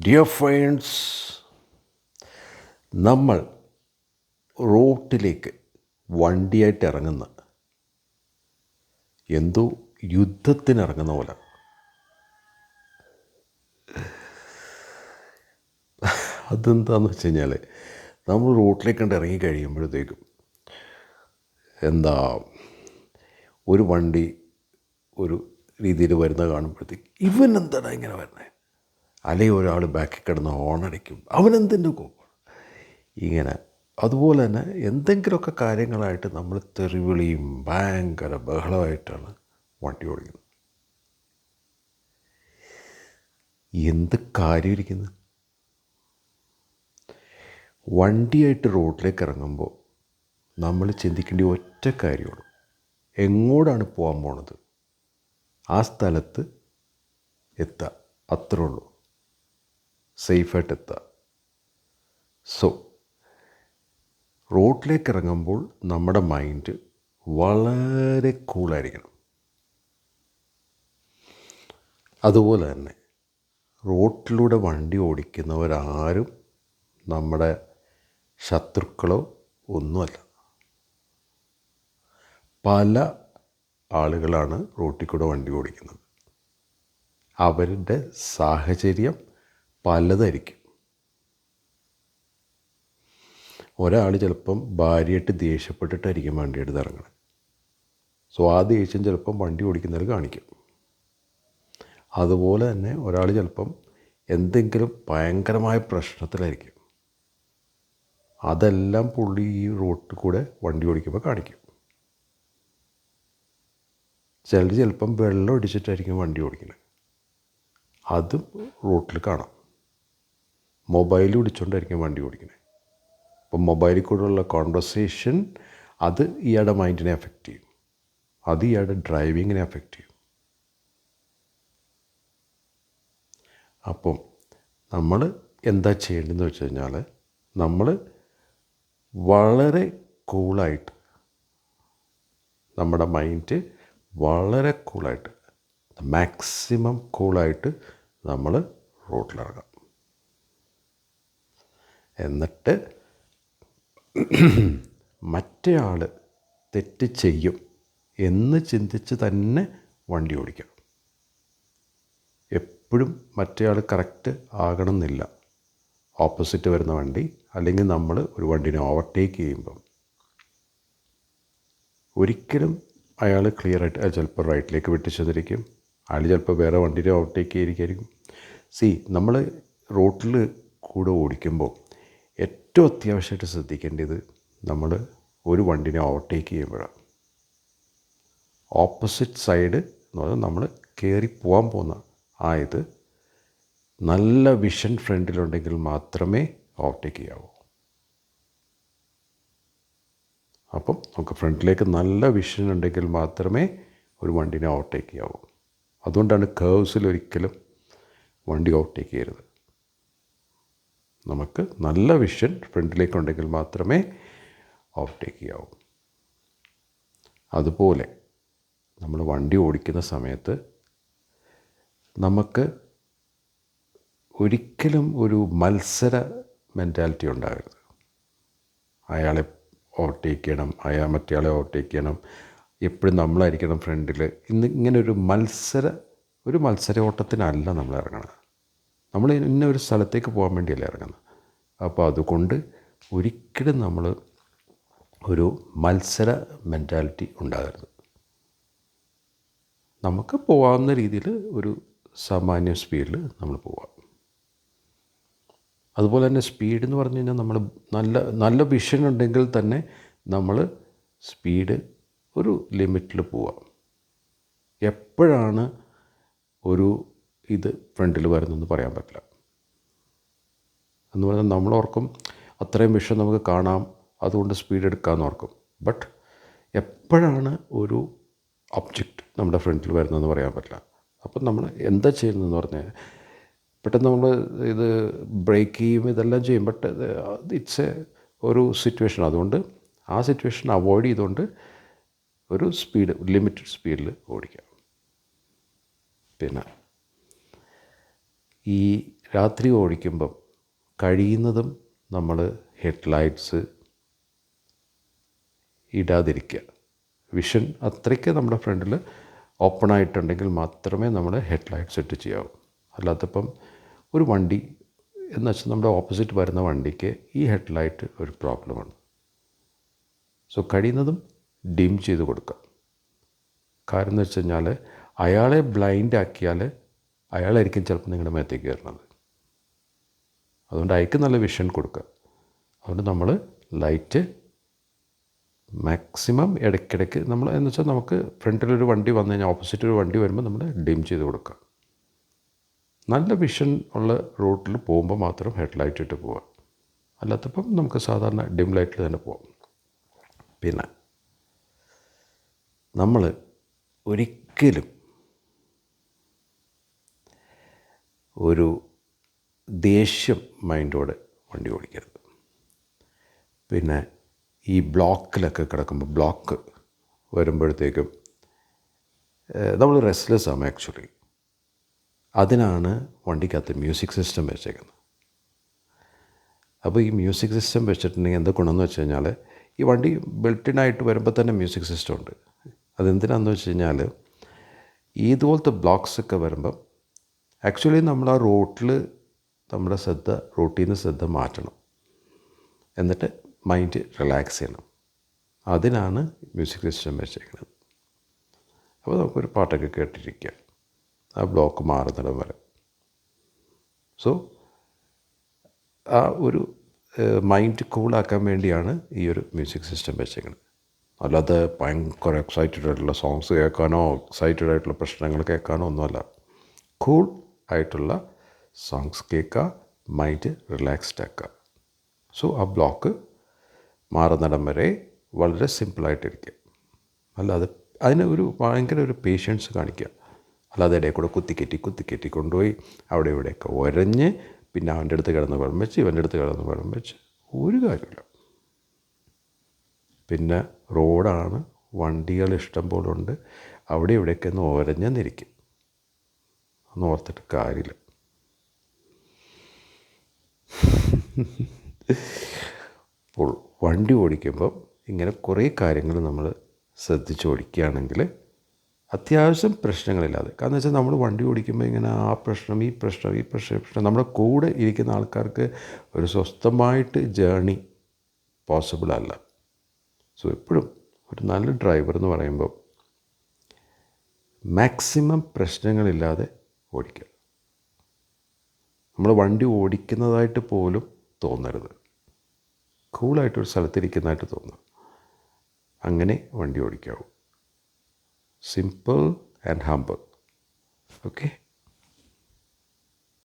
Dear friends നമ്മൾ റോട്ടിലേക്ക് വണ്ടിയായിട്ട് ഇറങ്ങുന്ന എന്തോ യുദ്ധത്തിന് ഇറങ്ങുന്ന പോലെ. അതെന്താന്ന് വെച്ച് കഴിഞ്ഞാൽ നമ്മൾ റോട്ടിലേക്ക് കണ്ട് ഇറങ്ങി കഴിയുമ്പോഴത്തേക്കും എന്താ ഒരു വണ്ടി ഒരു രീതിയിൽ വരുന്ന കാണുമ്പോഴത്തേക്ക് ഇവൻ എന്താണ് ഇങ്ങനെ വരുന്നത് അല്ലെങ്കിൽ ഒരാൾ ബാക്കിൽ കിടന്ന് ഹോണടിക്കും അവനെന്തിന്റെ കോപ്പാണ് ഇങ്ങനെ. അതുപോലെ തന്നെ എന്തെങ്കിലുമൊക്കെ കാര്യങ്ങളായിട്ട് നമ്മൾ തെറിവിളിയും ഭയങ്കര ബഹളമായിട്ടാണ് വണ്ടി ഓടിക്കുന്നത്. എന്ത് കാര്യം ഇരിക്കുന്നത് വണ്ടിയായിട്ട് റോഡിലേക്ക് ഇറങ്ങുമ്പോൾ നമ്മൾ ചിന്തിക്കേണ്ട ഒറ്റ കാര്യമുള്ളൂ എങ്ങോട്ടാണ് പോകാൻ പോണത്? ആ സ്ഥലത്ത് എത്തുക അത്രേ ഉള്ളൂ. സേഫായിട്ട് എത്തുക സോ റോഡിലേക്ക് ഇറങ്ങുമ്പോൾ നമ്മുടെ മൈൻഡ് വളരെ കൂളായിരിക്കണം അതുപോലെ തന്നെ റോട്ടിലൂടെ വണ്ടി ഓടിക്കുന്നവരാരും നമ്മുടെ ശത്രുക്കളോ ഒന്നുമല്ല. പല ആളുകളാണ് റോട്ടിൽ കൂടെ വണ്ടി ഓടിക്കുന്നത്. അവരുടെ സാഹചര്യം പലതായിരിക്കും. ഒരാൾ ചിലപ്പം ഭാര്യയായിട്ട് ദേഷ്യപ്പെട്ടിട്ടായിരിക്കും വണ്ടിയെടുത്ത് ഇറങ്ങണം സോ ആ ദേഷ്യം ചിലപ്പം വണ്ടി ഓടിക്കുന്നവർ കാണിക്കും. അതുപോലെ തന്നെ ഒരാൾ ചിലപ്പം എന്തെങ്കിലും ഭയങ്കരമായ പ്രശ്നത്തിലായിരിക്കും. അതെല്ലാം പുള്ളി ഈ റോട്ടിൽ കൂടെ വണ്ടി ഓടിക്കുമ്പോൾ കാണിക്കും. ചിലർ ചിലപ്പം വെള്ളം ഒടിച്ചിട്ടായിരിക്കും വണ്ടി ഓടിക്കുന്നത്. അതും റോട്ടിൽ കാണാം. മൊബൈൽ പിടിച്ചുകൊണ്ടായിരിക്കും വണ്ടി ഓടിക്കുന്നത് അപ്പം മൊബൈലിൽ കൂടെയുള്ള കോൺവെർസേഷൻ അത് ഇയാളുടെ മൈൻഡിനെ എഫക്റ്റ് ചെയ്യും. അത് ഇയാളുടെ ഡ്രൈവിങ്ങിനെ എഫക്റ്റ് ചെയ്യും. അപ്പം നമ്മൾ എന്താ ചെയ്യേണ്ടതെന്ന് വെച്ച് കഴിഞ്ഞാൽ നമ്മൾ വളരെ കൂളായിട്ട് നമ്മുടെ മൈൻഡ് വളരെ കൂളായിട്ട് മാക്സിമം കൂളായിട്ട് നമ്മൾ റോട്ടിലിറങ്ങാം എന്നിട്ട് മറ്റേയാൾ തെറ്റ് ചെയ്യും എന്ന് ചിന്തിച്ച് തന്നെ വണ്ടി ഓടിക്കണം എപ്പോഴും മറ്റേയാൾ കറക്റ്റ് ആകണമെന്നില്ല. ഓപ്പോസിറ്റ് വരുന്ന വണ്ടി അല്ലെങ്കിൽ നമ്മൾ ഒരു വണ്ടിനെ ഓവർടേക്ക് ചെയ്യുമ്പം. ഒരിക്കലും അയാൾ ക്ലിയർ ആയിട്ട് ചിലപ്പോൾ റൈറ്റിലേക്ക് വെട്ടിച്ചെന്നിരിക്കും അയാൾ ചിലപ്പോൾ വേറെ വണ്ടിനെ ഓവർടേക്ക് ചെയ്തിരിക്കും. സി നമ്മൾ റോട്ടിൽ കൂടെ ഓടിക്കുമ്പോൾ ഏറ്റവും അത്യാവശ്യമായിട്ട് ശ്രദ്ധിക്കേണ്ടത് നമ്മൾ ഒരു വണ്ടിനെ ഓവർടേക്ക് ചെയ്യുമ്പോഴാണ്. ഓപ്പോസിറ്റ് സൈഡ് എന്ന് പറഞ്ഞാൽ നമ്മൾ കയറി പോകാൻ പോകുന്ന ആയത് നല്ല വിഷൻ ഫ്രണ്ടിലുണ്ടെങ്കിൽ മാത്രമേ ഓവർടേക്ക് ചെയ്യാവൂ. അപ്പം നമുക്ക് ഫ്രണ്ടിലേക്ക് നല്ല വിഷൻ ഉണ്ടെങ്കിൽ മാത്രമേ ഒരു വണ്ടിനെ ഓവർടേക്ക് ചെയ്യാവൂ. അതുകൊണ്ടാണ് കേവ്സിൽ ഒരിക്കലും വണ്ടി ഓവർടേക്ക് ചെയ്യരുത്. നമുക്ക് നല്ല വിഷൻ ഫ്രണ്ടിലേക്കുണ്ടെങ്കിൽ മാത്രമേ ഓഫ് ടേക്ക് ചെയ്യാവൂ. അതുപോലെ നമ്മൾ വണ്ടി ഓടിക്കുന്ന സമയത്ത് നമുക്ക് ഒരിക്കലും ഒരു മത്സര മെന്റാലിറ്റി ഉണ്ടാകരുത്. അയാളെ ഓവർടേക്ക് ചെയ്യണം അയാൾ മറ്റേയാളെ ഓവർടേക്ക് ചെയ്യണം എപ്പോഴും നമ്മളായിരിക്കണം ഫ്രണ്ടിൽ ഇന്ന് ഇങ്ങനെ ഒരു മത്സര ഒരു മത്സര ഓട്ടത്തിനല്ല നമ്മൾ ഇറങ്ങണത്. നമ്മൾ ഇന്ന ഒരു സ്ഥലത്തേക്ക് പോകാൻ വേണ്ടിയല്ലേ ഇറങ്ങുന്നത്? അപ്പോൾ അതുകൊണ്ട് ഒരിക്കലും നമ്മൾ ഒരു മത്സര മെന്റാലിറ്റി ഉണ്ടാകരുത്. നമുക്ക് പോകാവുന്ന രീതിയിൽ ഒരു സാമാന്യ സ്പീഡിൽ നമ്മൾ പോവാം. അതുപോലെ തന്നെ സ്പീഡ് എന്ന് പറഞ്ഞു കഴിഞ്ഞാൽ നമ്മൾ നല്ല നല്ല വിഷൻ ഉണ്ടെങ്കിൽ തന്നെ നമ്മൾ സ്പീഡ് ഒരു ലിമിറ്റിൽ പോവാം. എപ്പോഴാണ് ഒരു ഇത് ഫ്രണ്ടിൽ വരുന്നതെന്ന് പറയാൻ പറ്റില്ല. എന്ന് പറഞ്ഞാൽ നമ്മൾ ഓർക്കും അത്രയും വിഷം നമുക്ക് കാണാം അതുകൊണ്ട് സ്പീഡ് എടുക്കാമെന്ന് ഓർക്കും. ബട്ട് എപ്പോഴാണ് ഒരു ഒബ്ജക്റ്റ് നമ്മുടെ ഫ്രണ്ടിൽ വരുന്നതെന്ന് പറയാൻ പറ്റില്ല. അപ്പം നമ്മൾ എന്താ ചെയ്യുന്നതെന്ന് പറഞ്ഞാൽ പെട്ടെന്ന് നമ്മൾ ഇത് ബ്രേക്ക് ചെയ്യും ഇതെല്ലാം ചെയ്യും. ബട്ട് ഇറ്റ്സ് എ ഒരു സിറ്റുവേഷൻ അതുകൊണ്ട് ആ സിറ്റുവേഷൻ അവോയ്ഡ് ചെയ്തുകൊണ്ട് ഒരു സ്പീഡ് ലിമിറ്റഡ് സ്പീഡിൽ ഓടിക്കാം. പിന്നെ ഈ രാത്രി ഓടിക്കുമ്പം കഴിയുന്നതും നമ്മൾ ഹെഡ്ലൈറ്റ്സ് ഇടാതിരിക്കുക. വിഷൻ അത്രയ്ക്ക് നമ്മുടെ ഫ്രണ്ടിൽ ഓപ്പൺ ആയിട്ടുണ്ടെങ്കിൽ മാത്രമേ നമ്മൾ ഹെഡ്ലൈറ്റ്സ് ഇട്ട് ചെയ്യാവൂ. അല്ലാത്തപ്പം ഒരു വണ്ടി എന്ന് വെച്ചാൽ നമ്മുടെ ഓപ്പോസിറ്റ് വരുന്ന വണ്ടിക്ക് ഈ ഹെഡ്ലൈറ്റ് ഒരു പ്രോബ്ലമാണ്. സോ കഴിയുന്നതും ഡിം ചെയ്ത് കൊടുക്കുക. കാരണം എന്ന് വെച്ച് കഴിഞ്ഞാൽ അയാളെ ബ്ലൈൻഡ് ആക്കിയാൽ അയാളായിരിക്കും ചിലപ്പോൾ നിങ്ങളുടെ മേത്തേക്ക് വരുന്നത് അതുകൊണ്ട് അയക്ക് നല്ല വിഷൻ കൊടുക്കുക. അതുകൊണ്ട് നമ്മൾ ലൈറ്റ് മാക്സിമം ഇടയ്ക്കിടയ്ക്ക് നമ്മൾ എന്ന് വെച്ചാൽ നമുക്ക് ഫ്രണ്ടിലൊരു വണ്ടി വന്നു കഴിഞ്ഞാൽ ഓപ്പോസിറ്റ് ഒരു വണ്ടി വരുമ്പോൾ നമ്മൾ ഡിം ചെയ്ത് കൊടുക്കുക. നല്ല വിഷൻ ഉള്ള റൂട്ടിൽ പോകുമ്പോൾ മാത്രം ഹെഡ് ലൈറ്റ് ഇട്ട് പോവാം അല്ലാത്തപ്പം നമുക്ക് സാധാരണ ഡിം ലൈറ്റിൽ തന്നെ പോവാം. പിന്നെ നമ്മൾ ഒരിക്കലും ഒരു ദേഷ്യം മൈൻഡോടെ വണ്ടി ഓടിക്കരുത്. പിന്നെ ഈ ബ്ലോക്കിലൊക്കെ കിടക്കുമ്പോൾ ബ്ലോക്ക് വരുമ്പോഴത്തേക്കും നമ്മൾ റെസ്റ്റ്ലെസ് ആണ് ആക്ച്വലി. അതിനാണ് വണ്ടിക്കകത്ത് മ്യൂസിക് സിസ്റ്റം വെച്ചേക്കുന്നത്. അപ്പോൾ ഈ മ്യൂസിക് സിസ്റ്റം വെച്ചിട്ടുണ്ടെങ്കിൽ എന്താ ഗുണമെന്ന് വെച്ച് കഴിഞ്ഞാൽ ഈ വണ്ടി ബെൽറ്റിനായിട്ട് വരുമ്പോൾ തന്നെ മ്യൂസിക് സിസ്റ്റം ഉണ്ട്. അതെന്തിനാണെന്ന് വെച്ച് കഴിഞ്ഞാൽ ഇതുപോലത്തെ ബ്ലോക്സ് ഒക്കെ വരുമ്പം ആക്ച്വലി നമ്മൾ ആ റോട്ടിൽ നമ്മുടെ ശ്രദ്ധ റോട്ടിൽ നിന്ന് ശ്രദ്ധ മാറ്റണം. എന്നിട്ട് മൈൻഡ് റിലാക്സ് ചെയ്യണം. അതിനാണ് മ്യൂസിക് സിസ്റ്റം വെച്ചേക്കുന്നത് അപ്പോൾ നമുക്കൊരു പാട്ടൊക്കെ കേട്ടിരിക്കുക ആ ബ്ലോക്ക് മാറുന്നിടം വരെ. സോ ആ ഒരു മൈൻഡ് കൂളാക്കാൻ വേണ്ടിയാണ് ഈ ഒരു മ്യൂസിക് സിസ്റ്റം വെച്ചേക്കുന്നത് അല്ലാതെ ഭയങ്കര എക്സൈറ്റഡ് ആയിട്ടുള്ള സോങ്സ് കേൾക്കാനോ എക്സൈറ്റഡ് ആയിട്ടുള്ള പ്രശ്നങ്ങൾ കേൾക്കാനോ ഒന്നുമല്ല. കൂൾ ആയിട്ടുള്ള സോങ്സ് കേൾക്കുക മൈൻഡ് റിലാക്സ്ഡ് ആക്കുക. സോ ആ ബ്ലോക്ക് മാറുന്നിടം വരെ വളരെ സിമ്പിളായിട്ടിരിക്കുക അല്ലാതെ അതിന് ഒരു ഭയങ്കര ഒരു പേഷ്യൻസ് കാണിക്കുക. അല്ലാതെ ഇടയിൽ കൂടെ കുത്തിക്കയറ്റി കുത്തിക്കയറ്റി കൊണ്ടുപോയി അവിടെ ഇവിടെയൊക്കെ ഒരഞ്ഞ് പിന്നെ അവന്റെ അടുത്ത് കിടന്ന് വെള്ളം വെച്ച് ഇവന്റെ അടുത്ത് കിടന്ന് വെള്ളം വെച്ച് ഒരു കാര്യമില്ല. പിന്നെ റോഡാണ് വണ്ടികൾ ഇഷ്ടം പോലുണ്ട് അവിടെ ഇവിടെയൊക്കെ ഒന്ന് ഒരഞ്ഞെന്നിരിക്കും ഒന്നും ഓർത്തിട്ട് കാര്യമില്ല. അപ്പോൾ വണ്ടി ഓടിക്കുമ്പം ഇങ്ങനെ കുറേ കാര്യങ്ങൾ നമ്മൾ ശ്രദ്ധിച്ച് ഓടിക്കുകയാണെങ്കിൽ അത്യാവശ്യം പ്രശ്നങ്ങളില്ലാതെ. കാരണം വെച്ചാൽ നമ്മൾ വണ്ടി ഓടിക്കുമ്പോൾ ഇങ്ങനെ ആ പ്രശ്നം ഈ പ്രശ്നം ഈ പ്രശ്നം പ്രശ്നം നമ്മുടെ കൂടെ ഇരിക്കുന്ന ആൾക്കാർക്ക് ഒരു സ്വസ്ഥമായിട്ട് ജേണി പോസിബിൾ അല്ല. സോ എപ്പോഴും ഒരു നല്ല ഡ്രൈവർ എന്ന് പറയുമ്പോൾ മാക്സിമം പ്രശ്നങ്ങളില്ലാതെ ഓടിക്കുക. നമ്മൾ വണ്ടി ഓടിക്കുന്നതായിട്ട് പോലും തോന്നരുത്. കൂളായിട്ടൊരു സ്ഥലത്തിരിക്കുന്നതായിട്ട് തോന്നുക അങ്ങനെ വണ്ടി ഓടിക്കാവൂ. Simple and humble okay